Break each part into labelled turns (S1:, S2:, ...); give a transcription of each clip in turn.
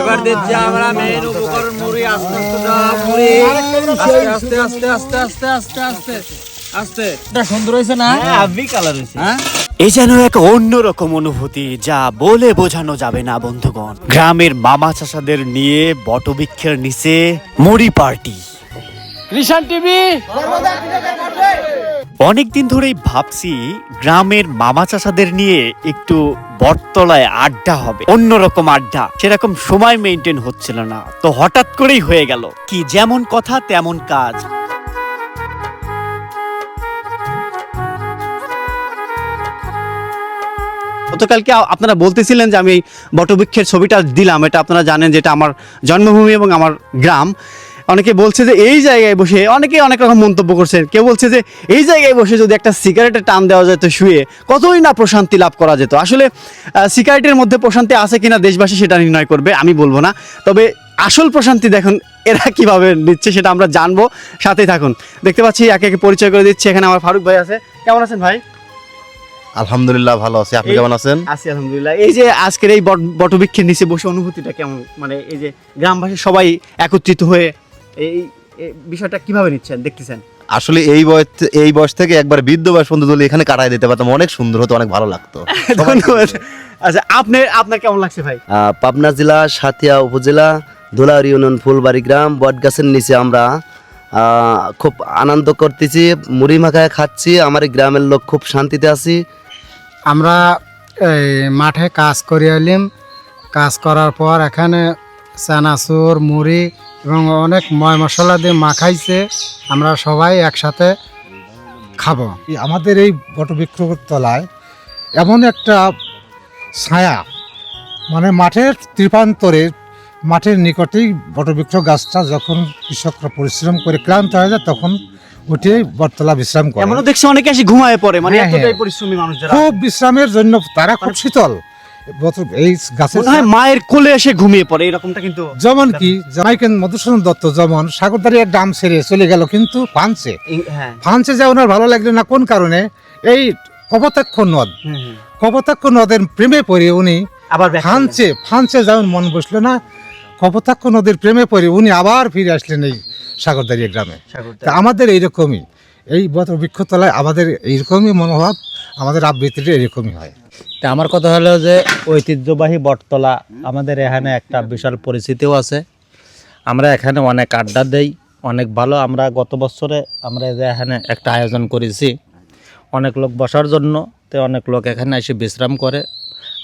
S1: এবার দিচ্ছি আমরা মেন উপকরণ মুড়ি আস্তে আস্তে দাও, মুড়ি। আস্তে আস্তে আস্তে আস্তে আস্তে আস্তে আস্তে এটা সুন্দর হয়েছে না?
S2: আবি কালার হয়েছে।
S1: হ্যাঁ?
S3: এ যেন এক অন্যরকম অনুভূতি যা বলে বোঝানো যাবে না বন্ধুগণ। গ্রামের মামা চাষাদের নিয়ে বটবৃক্ষের নিচে মুড়ি পার্টি।
S1: কৃষাণ টিভি?
S3: অনেকদিন ধরেই ভাবছি গ্রামের মামা চাষাদের নিয়ে একটু বটতলায় আড্ডা হবে, অন্যরকম আড্ডা। সেরকম সময় মেনটেন হচ্ছিল না। তো হঠাৎ করেই হয়ে গেল, কি যেমন কথা তেমন কাজ। গতকালকে আপনারা বলতেছিলেন যে আমি বটবৃক্ষের ছবিটা দিলাম। এটা আপনারা জানেন যেটা আমার জন্মভূমি এবং আমার গ্রাম। অনেকে বলছে যে এই জায়গায় বসে অনেকে অনেক রকম মন্তব্য করছেন কেউ বলছে যে এই জায়গায় বসে যদি একটা সিগারেটের টান দেওয়া যেত শুয়ে কতই না প্রশান্তি লাভ করা যেত। আসলে সিগারেটের মধ্যে প্রশান্তি আছে কিনা দেশবাসী সেটা নির্ণয় করবে আমি বলব না। তবে আসল প্রশান্তি দেখুন এরা কীভাবে নিচ্ছে সেটা আমরা জানব। সাথেই থাকুন। দেখতে পাচ্ছি একে একে পরিচয় করে দিচ্ছি। এখানে আমার ফারুক ভাই আছে। কেমন আছেন ভাই?
S4: আলহামদুলিল্লাহ ভালো আছি। আপনি কেমন আছেন?
S3: আছি আলহামদুলিল্লাহ। এই যে আজকের এই বট- বটবৃক্ষের নিচে বসে অনুভূতিটা কেমন? মানে এই যে গ্রামবাসী সবাই একত্রিত হয়ে এই এই বিষয়টা কীভাবে নিচ্ছেন দেখতেছেন?
S4: আসলে এই বয়স এই বয়স থেকে একবার বৃদ্ধ বয়স পর্যন্ত এখানে কাটাই দিতে পারতাম অনেক সুন্দর হতো অনেক ভালো লাগতো।
S3: ধন্যবাদ। আচ্ছা আপনি আপনার কেমন লাগছে ভাই?
S5: পাবনা জেলা সাথিয়া উপজেলা ধুলাউড়ি ইউনিয়ন ফুলবাড়ি গ্রাম বটগাছের নিচে আমরা খুব আনন্দ করতেছি মুড়ি মাখায় খাচ্ছি আমার এই গ্রামের লোক খুব শান্তিতে আছি।
S6: আমরা এই মাঠে কাজ করে এলাম। কাজ করার পর এখানে চানাচুর মুড়ি এবং অনেক ময় মশলা দিয়ে মাখাইছে আমরা সবাই একসাথে খাব।
S7: আমাদের এই বটবৃক্ষ তলায় এমন একটা ছায়া মানে মাঠের ত্রিপান্তরে মাঠের নিকটেই বটবৃক্ষ গাছটা যখন কৃষকরা পরিশ্রম করে ক্লান্ত হয়ে যায় তখন উঠে বটতলা বিশ্রাম করে।
S3: এমনও দেখছি অনেকে এসে ঘুমায় পড়ে মানে
S7: হ্যাঁ,
S3: এতটাই
S7: হ্যাঁ।
S3: পরিশ্রমী মানুষ
S7: খুব বিশ্রামের জন্য তারা খুব শীতল। বত- এই
S3: মনে হয় মায়ের কোলে এসে ঘুমিয়ে পড়ে এরকমটা কিন্তু
S7: যেমন কি জামাইকেন মধুসূদন দত্ত যেমন সাগরদারিয়ার ডাম ছেড়ে চলে গেল কিন্তু
S3: হ্যাঁ।
S7: ফানছে যে ওনার ভালো লাগল না কোন কারণে? এই কপোতাক্ষ নদ। কপোতাক্ষ নদের প্রেমে পড়ে উনি
S3: আবার।
S7: ফানছে ফানছে যেমন মন বসল না কপোতাক্ষ নদীর প্রেমে পড়ে উনি আবার ফিরে আসলেন এই সাগরদারিয়া গ্রামে। তা আমাদের এইরকমই। এই বত বৃক্ষতলায় আমাদের এইরকমই মনোভাব আমাদের আবৃত্তিটা এরকমই হয়।
S2: তা আমার কথা হলো যে ঐতিহ্যবাহী বটতলা আমাদের এখানে একটা বিশাল পরিচিতিও আছে। আমরা এখানে অনেক আড্ডা দেই অনেক ভালো। আমরা গত বছরে আমরা এই যে এখানে একটা আয়োজন করেছি অনেক লোক বসার জন্য তো অনেক লোক এখানে এসে বিশ্রাম করে।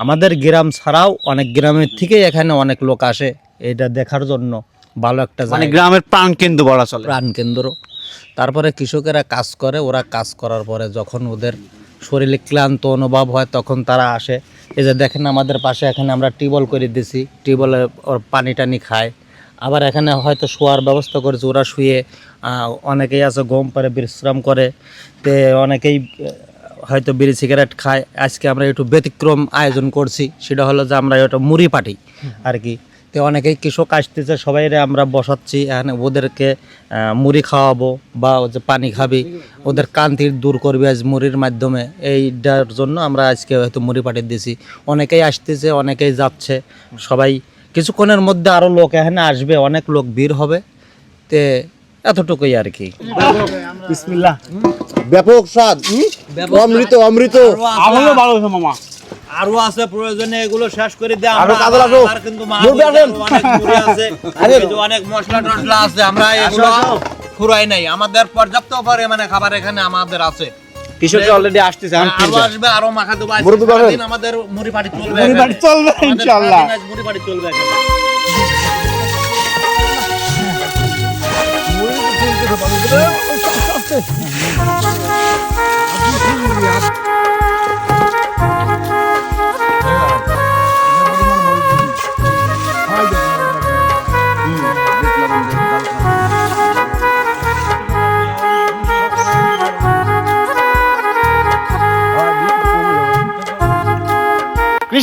S2: আমাদের গ্রাম ছাড়াও অনেক গ্রামের থেকেই এখানে অনেক লোক আসে এটা দেখার জন্য ভালো একটা
S3: মানে গ্রামের প্রাণ কেন্দ্র বলা চলে।
S2: প্রাণকেন্দ্র। তারপরে কৃষকেরা কাজ করে ওরা কাজ করার পরে যখন ওদের শরীরে ক্লান্ত অনুভব হয় তখন তারা আসে। এই যে দেখেন আমাদের পাশে এখানে আমরা টিউবওয়েল করে দিছি টিউবওয়েলে ওর পানি টানি খায়। আবার এখানে হয়তো শোয়ার ব্যবস্থা করেছে ওরা শুয়ে অনেকেই আছে গম পারে বিশ্রাম করে। তে অনেকেই হয়তো বিড়ি সিগারেট খায়। আজকে আমরা একটু ব্যতিক্রম আয়োজন করছি সেটা হলো যে আমরা এটা মুড়ি পাটি আর কি। তো অনেকেই কৃষক আসতেছে সবাই আমরা বসাচ্ছি এখানে ওদেরকে মুড়ি খাওয়াবো বা যে পানি খাবি ওদের কান্তির দূর করবি আজ মুড়ির মাধ্যমে। এইটার জন্য আমরা আজকে হয়তো মুড়ি পাঠিয়ে দিয়েছি। অনেকেই আসতেছে অনেকেই যাচ্ছে। সবাই কিছুক্ষণের মধ্যে আরও লোক এখানে আসবে অনেক লোক ভিড় হবে। তে এতটুকুই আর কি।
S3: বিসমিল্লাহ।
S4: ব্যাপক স্বাদ। অমৃত অমৃত।
S3: আমারও ভালো মামা।
S1: আরও আছে প্রয়োজনে এগুলো শেষ করে দে
S4: আরও।
S1: আর কিন্তু। অনেক আছে। অনেক মশলা টসলা আছে আমরা এগুলো ফুরাই নাই। আমাদের পর্যাপ্ত পরিমাণে খাবার এখানে আমাদের আছে।
S3: কৃষকরা অলরেডি আসতেছে আমি
S1: আরও আসবে আরও মাখা দেবো। আমাদের মুড়ি পাটি চলবে
S3: মুড়ি পাটি চলবে ইনশাআল্লাহ।
S1: মুড়ি পাটি চলবে এখানে।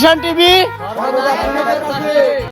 S3: কৃষাণ টিভি